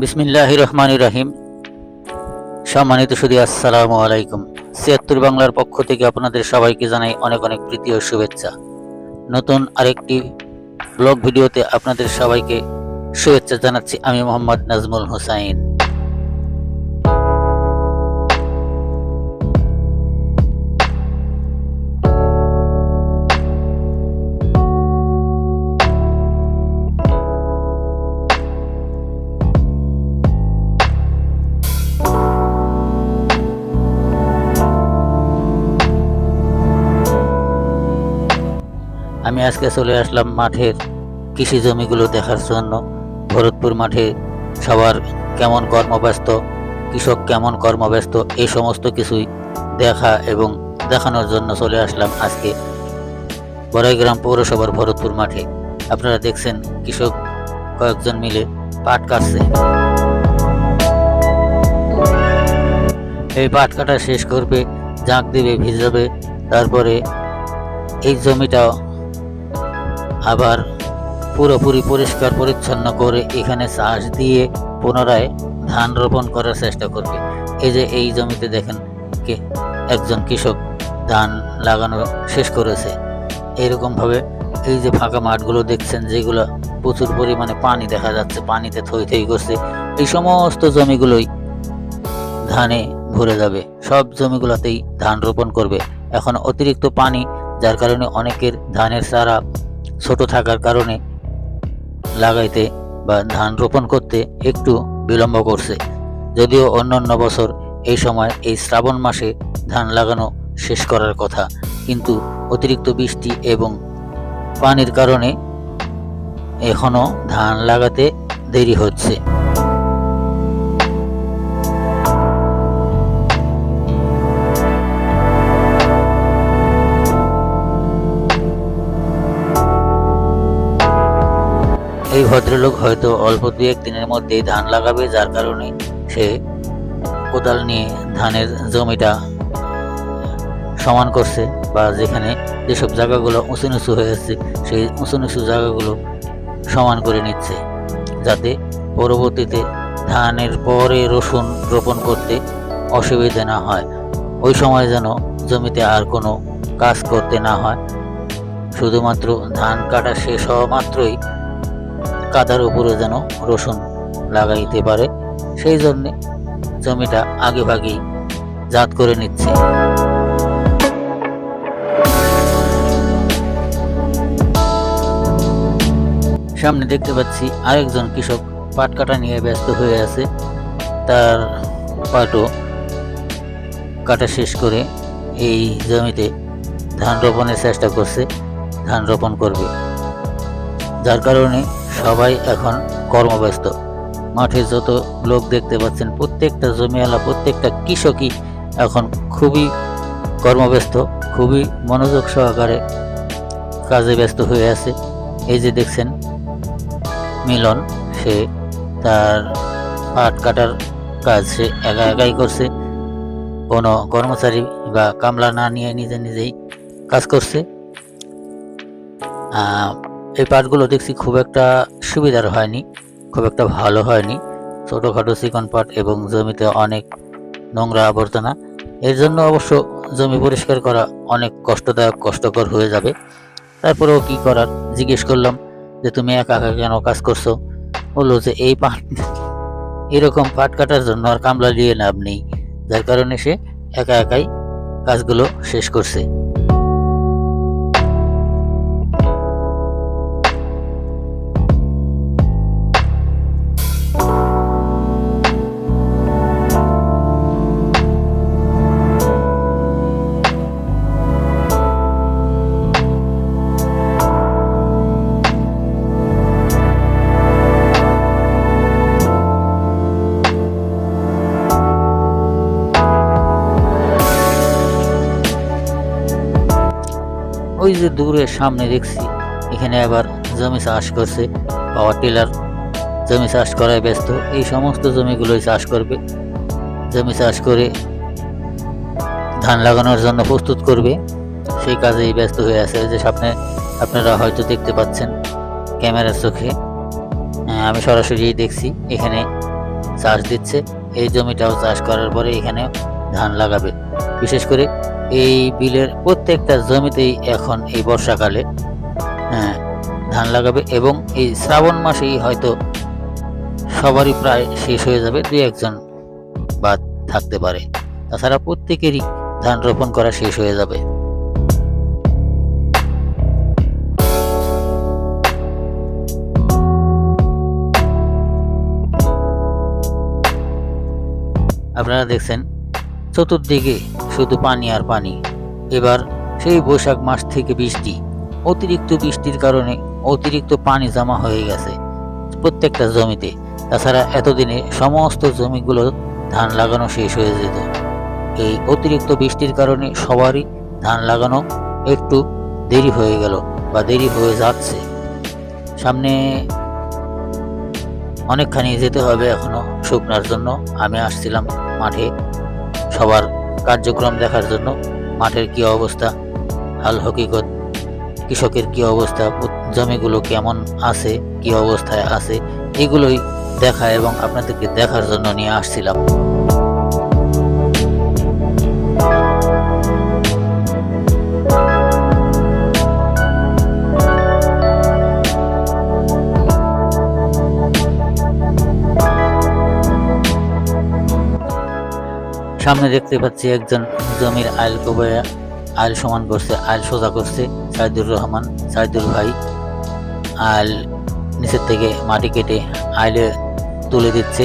বিসমিল্লাহ রহমান রাহিম সম্মানিত সুদী, আসসালামু আলাইকুম। ছিয়াত্তর বাংলার পক্ষ থেকে আপনাদের সবাইকে জানাই অনেক অনেক প্রীতি ও শুভেচ্ছা। নতুন আরেকটি ব্লগ ভিডিওতে আপনাদের সবাইকে শুভেচ্ছা জানাচ্ছি আমি মোহাম্মদ নাজমুল হোসাইন। আজকে চলে আসলাম মাঠের কৃষি জমিগুলো দেখার জন্য। ভরতপুর মাঠে সবার কেমন কর্মব্যস্ত, কৃষক কেমন কর্মব্যস্ত এই সমস্ত কিছুই দেখা এবং দেখানোর জন্য চলে আসলাম আজকে বড়াইগ্রাম পৌরসভার ভরতপুর মাঠে। আপনারা দেখছেন কৃষক কয়েকজন মিলে পাট কাটছে। এই পাট কাটা শেষ করবে জাঁক দেবে, ভিজাবে, তারপরে এই জমিটা আবার পুরোপুরি পরিষ্কার পরিচ্ছন্ন করে এখানে চাষ দিয়ে পুনরায় ধান রোপণ করার চেষ্টা করবে। এই যে এই জমিতে দেখেন কে, একজন কৃষক ধান লাগানো শেষ করেছে। এরকমভাবে এই যে ফাঁকা মাঠগুলো দেখছেন, যেগুলো প্রচুর পরিমাণে পানি দেখা যাচ্ছে, পানিতে থই থই করছে, এই সমস্ত জমিগুলোই ধানে ভরে যাবে। সব জমিগুলোতেই ধান রোপণ করবে। এখন অতিরিক্ত পানি, যার কারণে অনেকের ধানের চারা ছোট থাকার কারণে লাগাইতে বা ধান রোপণ করতে একটু বিলম্ব করছে। যদিও অন্যান্য বছর এই সময় এই শ্রাবণ মাসে ধান লাগানো শেষ করার কথা, কিন্তু অতিরিক্ত বৃষ্টি এবং পানির কারণে এখনও ধান লাগাতে দেরি হচ্ছে। এই ভদ্রলোক হয়তো অল্প দু এক দিনের মধ্যেই ধান লাগাবে, যার কারণে সে কোদাল নিয়ে ধানের জমিটা সমান করছে বা যেখানে যেসব জায়গাগুলো উঁচু নিচু হয়েছে সেই উঁচু নিচু জায়গাগুলো সমান করে নিচ্ছে, যাতে পরবর্তীতে ধানের পরে রসুন রোপণ করতে অসুবিধে না হয়। ওই সময় যেন জমিতে আর কোনো কাজ করতে না হয়। শুধুমাত্র ধান কাটা শেষ হওয়া মাত্রই কাদার উপরে যেন রসুন লাগাইতে পারে, সেই জন্যে জমিটা আগে ভাগেই জাত করে নিচ্ছে। সামনে দেখতে পাচ্ছি আরেকজন কৃষক পাট কাটা নিয়ে ব্যস্ত হয়ে আছে। তার পাটও কাটা শেষ করে এই জমিতে ধান রোপণের চেষ্টা করছে, ধান রোপণ করবে। যার কারণে সবাই এখন কর্মব্যস্ত। মাঠে যত লোক দেখতে পাচ্ছেন, প্রত্যেকটা জমিওয়ালা, প্রত্যেকটা কৃষকই এখন খুবই কর্মব্যস্ত, খুবই মনোযোগ সহকারে কাজে ব্যস্ত হয়ে আছে। এই যে দেখছেন, মিলন, সে তার পাট কাটার কাজ সে একা একাই করছে। কোনো কর্মচারী বা কামলা না নিয়ে নিজে নিজেই কাজ করছে। এই পাটগুলো দেখছি খুব একটা সুবিধার হয়নি, খুব একটা ভালো হয়নি। ছোটোখাটো চিকন পাট এবং জমিতে অনেক নোংরা আবর্জনা, এর জন্য অবশ্য জমি পরিষ্কার করা অনেক কষ্টদায়ক, কষ্টকর হয়ে যাবে। তারপরেও কি করার? জিজ্ঞেস করলাম যে, তুমি একা একা কেন কাজ করছ? বলল যে, এই পাট, এরকম পাট কাটার জন্য আর কামলা দিয়ে লাভ নেই। যার কারণে সে একা একাই কাজগুলো শেষ করছে। যে দূরে সামনে দেখছি, এখানে আবার জমি চাষ করছে পাওয়ার টিলার জমি চাষ করায় ব্যস্ত। এই সমস্ত জমিগুলোই চাষ করবে। জমি চাষ করে ধান লাগানোর জন্য প্রস্তুত করবে। সেই কাজেই ব্যস্ত হয়ে আছে। যে সামনে আপনারা হয়তো দেখতে পাচ্ছেন ক্যামেরার চোখে আমি সরাসরি দেখছি, এখানে চাষ দিচ্ছে। এই জমিটাও চাষ করার পরে এখানে ধান লাগাবে। বিশেষ করে এই বিলের প্রত্যেকটা জমিতেই এখন এই বর্ষাকালে হ্যাঁ, ধান লাগাবে এবং এই শ্রাবণ মাসেই হয়তো সবারই প্রায় শেষ হয়ে যাবে দুই একজন বাদ থাকতে পারে। তাছাড়া প্রত্যেকেরই ধান রোপণ করা শেষ হয়ে যাবে। আপনারা দেখছেন চতুর্দিকে শুধু পানি আর পানি। এবার সেই বৈশাখ মাস থেকে বৃষ্টি। অতিরিক্ত বৃষ্টির কারণে অতিরিক্ত পানি জমা হয়ে গেছে প্রত্যেকটা জমিতে। তাছাড়া এতদিনে সমস্ত জমিগুলো ধান লাগানো শেষ হয়ে যেত। এই অতিরিক্ত বৃষ্টির কারণে সবারই ধান লাগানো একটু দেরি হয়ে গেল বা দেরি হয়ে যাচ্ছে। সামনে অনেকখানি যেতে হবে এখনও শুকনার জন্য। আমি আসছিলাম মাঠে। সবার কার্যক্রম দেখার জন্য মাঠের কী অবস্থা, হাল হকিকত, কৃষকের কী অবস্থা জমিগুলো কেমন আছে, কি অবস্থায় আছে, এগুলোই দেখা এবং আপনাদেরকে দেখার জন্য নিয়ে আসছিলাম। সামনে দেখতে পাচ্ছি একজন জমির আইল কোবাইয়া আইল সমান করছে, আইল সোজা করছে সাইদুর রহমান, সাইদুর ভাই। আইল নিচের থেকে মাটি কেটে আইলে তুলে দিচ্ছে,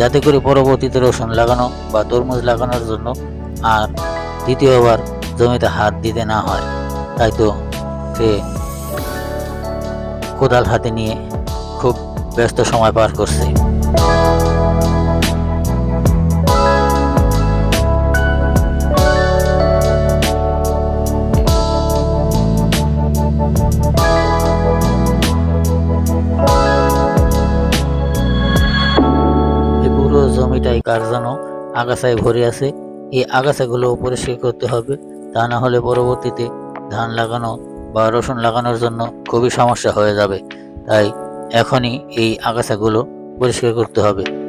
যাতে করে পরবর্তীতে রসুন লাগানো বা তরমুজ লাগানোর জন্য আর দ্বিতীয়বার জমিতে হাত দিতে না হয়। তাই তো সে কোদাল হাতে নিয়ে খুব ব্যস্ত সময় পার করছে। জমিটাই কার যেন আগাছায় ভরে আছে। এই আগাছাগুলো পরিষ্কার করতে হবে, তা না হলে পরবর্তীতে ধান লাগানো বা রসুন লাগানোর জন্য খুবই সমস্যা হয়ে যাবে। তাই এখনই এই আগাছাগুলো পরিষ্কার করতে হবে।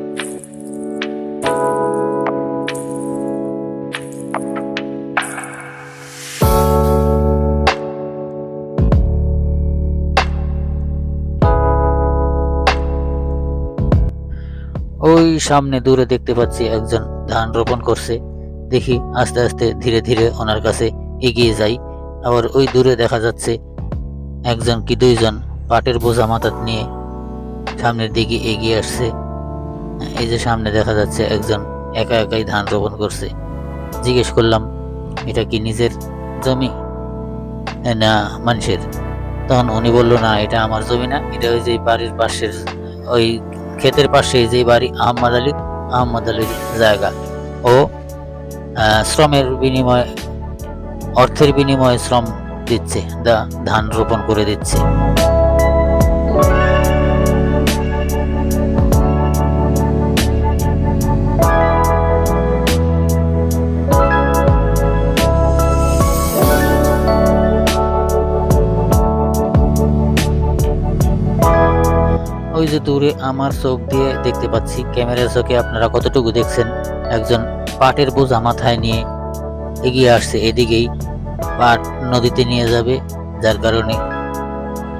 সামনে দূরে দেখতে পাচ্ছি একজন ধান রোপণ করছে। দেখি আস্তে আস্তে ধীরে ধীরে ওনার কাছে এগিয়ে যাই। আবার ওই দূরে দেখা যাচ্ছে একজন কি দুইজন পাটের বোঝা মাথাত নিয়ে সামনের দিকে এগিয়ে আসছে। এই যে সামনে দেখা যাচ্ছে একজন একা একাই ধান রোপণ করছে। জিজ্ঞেস করলাম, এটা কি নিজের জমি? না, মানুষের। তখন উনি বলল, না, এটা আমার জমি না, এটা ওই যে বাড়ির পাশের ওই ক্ষেতের পাশে যে বাড়ি আহম্মদ আলী আহম্মদ আলীর জায়গা। ও শ্রমের বিনিময়ে, অর্থের বিনিময়ে শ্রম দিচ্ছে, দা, ধান রোপণ করে দিচ্ছে। ওই যে দূরে আমার চোখ দিয়ে দেখতে পাচ্ছি, ক্যামেরার চোখে আপনারা কতটুকু দেখছেন? একজন পাটের বোঝা মাথায় নিয়ে এগিয়ে আসছে এদিকেই, পাট নদীতে নিয়ে যাবে, যার কারণে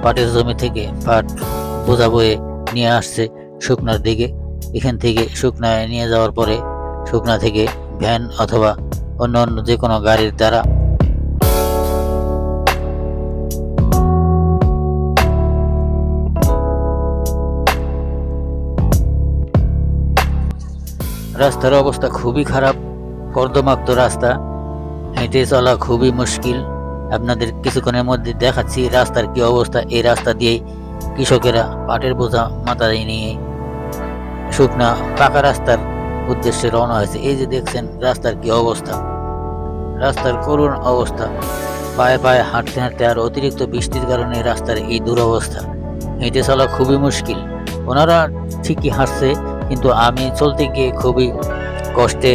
পাটের জমি থেকে পাট বোঝা বয়ে নিয়ে আসছে শুকনার দিকে। এখান থেকে শুকনায় নিয়ে যাওয়ার পরে শুকনা থেকে ভ্যান অথবা অন্য অন্য যে কোনো গাড়ির দ্বারা রাস্তার অবস্থা খুবই খারাপ। কর্দমাক্ত রাস্তা। হেঁটে চলা খুবই মুশকিল। আপনাদের কিছুক্ষণের মধ্যে দেখাচ্ছি রাস্তার কি অবস্থা। এই রাস্তা দিয়েই কৃষকেরা পাটের বোঝা মাথায় নিয়ে শুকনা পাকা রাস্তার উদ্দেশ্যে রওনা হয়েছে। এই যে দেখছেন রাস্তার কি অবস্থা। রাস্তার করুণ অবস্থা। পায়ে পায়ে হাঁটতে হাঁটতে আর অতিরিক্ত বৃষ্টির কারণে রাস্তার এই দুরবস্থা। হেঁটে চলা খুবই মুশকিল। ওনারা ঠিকই হাঁটছে। কিন্তু আমি চলতে গিয়ে খুবই কষ্টে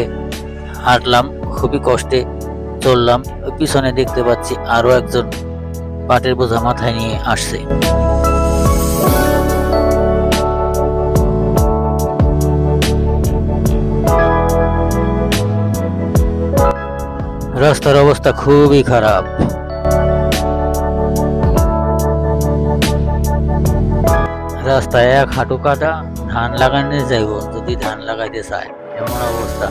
হাঁটলাম, খুবই কষ্টে চললাম। পিছনে দেখতে পাচ্ছি আরও একজন পাটের বোঝা মাথায় নিয়ে আসছে। রাস্তার অবস্থা খুবই খারাপ। রাস্তায় এক হাঁটু কাটা ধান লাগানো যাইব, যদি ধান লাগাইতে চায়। এমন অবস্থা।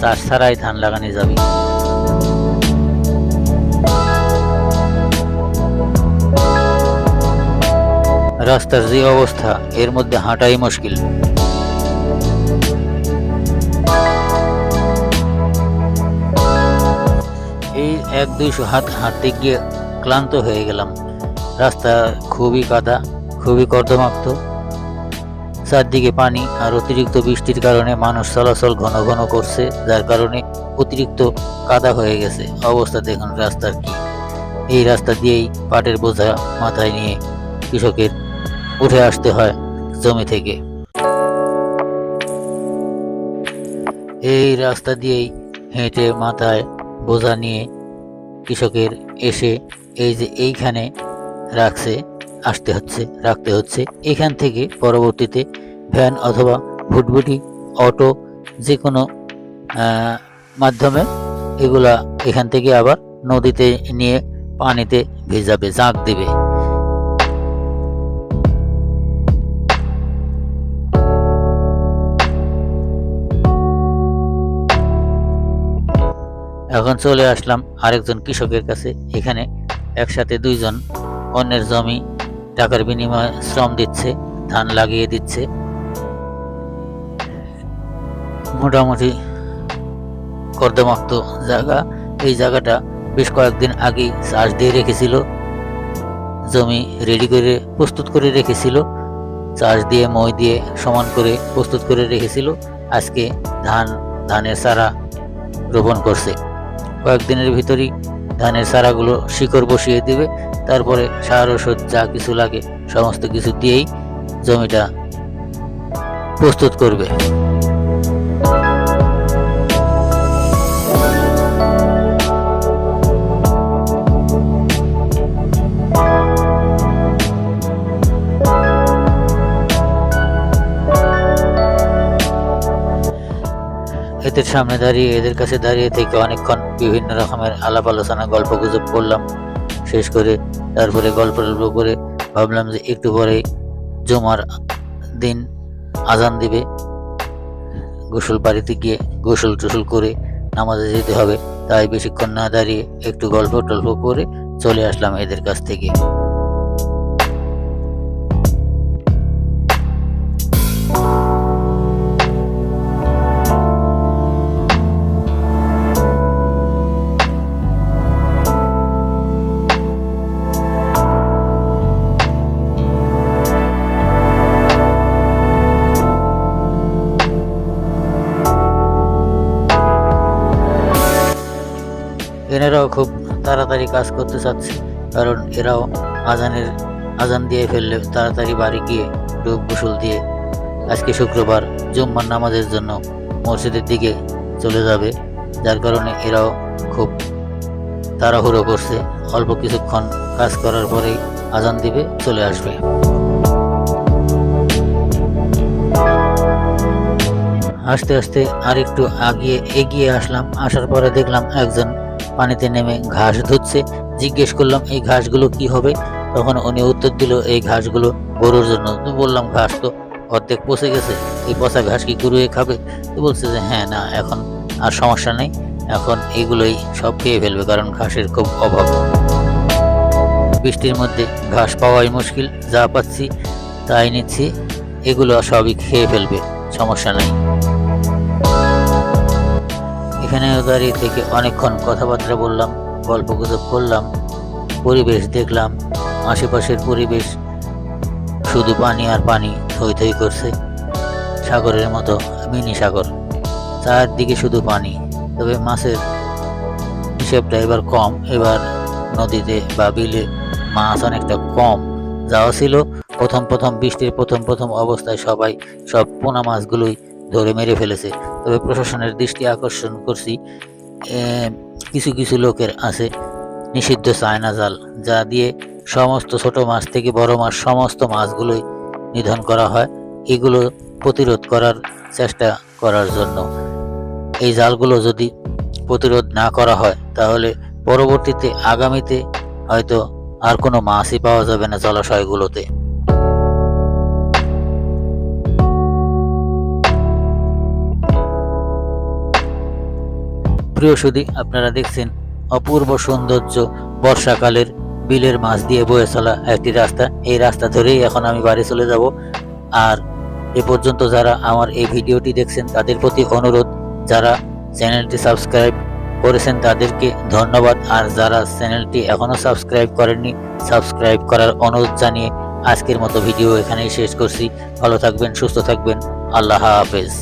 চাষ ছাড়াই ধান লাগানো যাবে। রাস্তার যে অবস্থা, এর মধ্যে হাঁটাই মুশকিল। এই এক দুইশো হাত হাঁটতে গিয়ে ক্লান্ত হয়ে গেলাম। রাস্তা খুবই কাদা, খুবই কর্দমাক্ত। চারদিকে পানি আর অতিরিক্ত বৃষ্টির কারণে মানুষ চলাচল ঘন ঘন করছে, যার কারণে অতিরিক্ত কাদা হয়ে গেছে। অবস্থা দেখুন রাস্তার কি। এই রাস্তা দিয়েই পাটের বোঝা মাথায় নিয়ে কৃষকের উঠে আসতে হয় জমি থেকে। এই রাস্তা দিয়েই হেঁটে মাথায় বোঝা নিয়ে কৃষকের এসে এই যে এইখানে রাখছে আসতে হচ্ছে, রাখতে হচ্ছে। এখান থেকে পরবর্তীতে ভ্যান অথবা ভুটভুটি অটো যে কোনো মাধ্যমে এগুলা এখান থেকে আবার নদীতে নিয়ে পানিতে ভেজাবে জাঁক দেবে। এখন চলে আসলাম আরেকজন কৃষকের কাছে। এখানে একসাথে দুইজন, অন্যের জমি টাকার বিনিময়ে শ্রম দিচ্ছে, ধান লাগিয়ে দিচ্ছে। মোটামুটি কর্দমাক্ত জায়গা। এই জায়গাটা বেশ কয়েকদিন আগেই চাষ দিয়ে রেখেছিল। জমি রেডি করে প্রস্তুত করে রেখেছিল। চাষ দিয়ে, মই দিয়ে সমান করে প্রস্তুত করে রেখেছিল। আজকে ধান, ধানের চারা রোপণ করছে। কয়েকদিনের ভিতরেই ধানের চারাগুলো শিকড় বসিয়ে দিবে। তারপরে সার ওষুধ যা কিছু লাগে, সমস্ত কিছু দিয়েই জমিটা প্রস্তুত করবে। এদের সামনে দাঁড়িয়ে, এদের কাছে দাঁড়িয়ে থেকে অনেকক্ষণ বিভিন্ন রকমের আলাপ আলোচনা গল্প গুজব করলাম। শেষ করে তারপরে গল্প টল্প করে ভাবলাম যে একটু পরে জমার দিন আজান দিবে। গোসল বাড়িতে গিয়ে গোসল টোসল করে নামাজে যেতে হবে। তাই বেশিক্ষণ না দাঁড়িয়ে একটু গল্প টল্প করে চলে আসলাম এদের কাছ থেকে। এনারাও খুব তাড়াতাড়ি কাজ করতে চাচ্ছে, কারণ এরাও আজানের, আজান দিয়ে ফেললে তাড়াতাড়ি বাড়ি গিয়ে ডুব গোসল দিয়ে আজকে শুক্রবার জুম্মার নামাজের জন্য মসজিদের দিকে চলে যাবে, যার কারণে এরাও খুব তাড়াহুড়ো করছে। অল্প কিছুক্ষণ কাজ করার পরেই আজান দিবে, চলে আসবে। আস্তে আস্তে আরেকটু আগিয়ে, এগিয়ে আসলাম। আসার পরে দেখলাম একজন পানিতে নেমে ঘাস ধুচ্ছে। জিজ্ঞেস করলাম, এই ঘাসগুলো কি হবে? তখন উনি উত্তর দিল, এই ঘাসগুলো গরুর জন্য। বললাম, ঘাস তো অর্ধেক পচে গেছে। এই পচা ঘাস কি গরুয়ে খাবে? তো বলছে যে হ্যাঁ না, এখন আর সমস্যা নেই। এখন এগুলোই সব খেয়ে ফেলবে, কারণ ঘাসের খুব অভাব। বৃষ্টির মধ্যে ঘাস পাওয়াই মুশকিল, যা পাচ্ছি তাই নিচ্ছি। এগুলো সবই খেয়ে ফেলবে, সমস্যা নেই। দাঁড়িয়ে থেকে অনেকক্ষণ কথাবার্তা বললাম গল্প গুজব করলাম, পরিবেশ দেখলাম, আশেপাশের পরিবেশ শুধু পানি আর পানি থই থই করছে। সাগরের মতো মিনি সাগর চারদিকে শুধু পানি। তবে মাছের হিসেবটা এবার কম, এবার নদীতে বা বিলে মাছ অনেকটা কম। যাওয়া ছিল প্রথম প্রথম বৃষ্টির প্রথম প্রথম অবস্থায় সবাই সব পোনা মাছগুলোই ধরে মেরে ফেলেছে। তবে প্রশাসনের দৃষ্টি আকর্ষণ করছি কিছু কিছু লোকের আছে, নিষিদ্ধ চায়না জাল যা দিয়ে সমস্ত ছোট মাছ থেকে বড় মাছ, সমস্ত মাছগুলোই নিধন করা হয়। এগুলো প্রতিরোধ করার চেষ্টা করার জন্য। এই জালগুলো যদি প্রতিরোধ না করা হয়, তাহলে পরবর্তীতে আগামীতে হয়তো আর কোনো মাছই পাওয়া যাবে না জলাশয়গুলোতে। প্রিয় সুদী আপনারা দেখছেন অপূর্ব সৌন্দর্য, বর্ষাকালের বিলের মাছ দিয়ে বয়ে চলা একটি রাস্তা। এই রাস্তা ধরেই এখন আমি বাড়ি চলে যাব। আর এ পর্যন্ত যারা আমার এই ভিডিওটি দেখছেন, তাদের প্রতি অনুরোধ, যারা চ্যানেলটি সাবস্ক্রাইব করেছেন, তাদেরকে ধন্যবাদ। আর যারা চ্যানেলটি এখনও সাবস্ক্রাইব করেননি, সাবস্ক্রাইব করার অনুরোধ জানিয়ে আজকের মতো ভিডিও এখানেই শেষ করছি। ভালো থাকবেন, সুস্থ থাকবেন। আল্লাহ হাফেজ।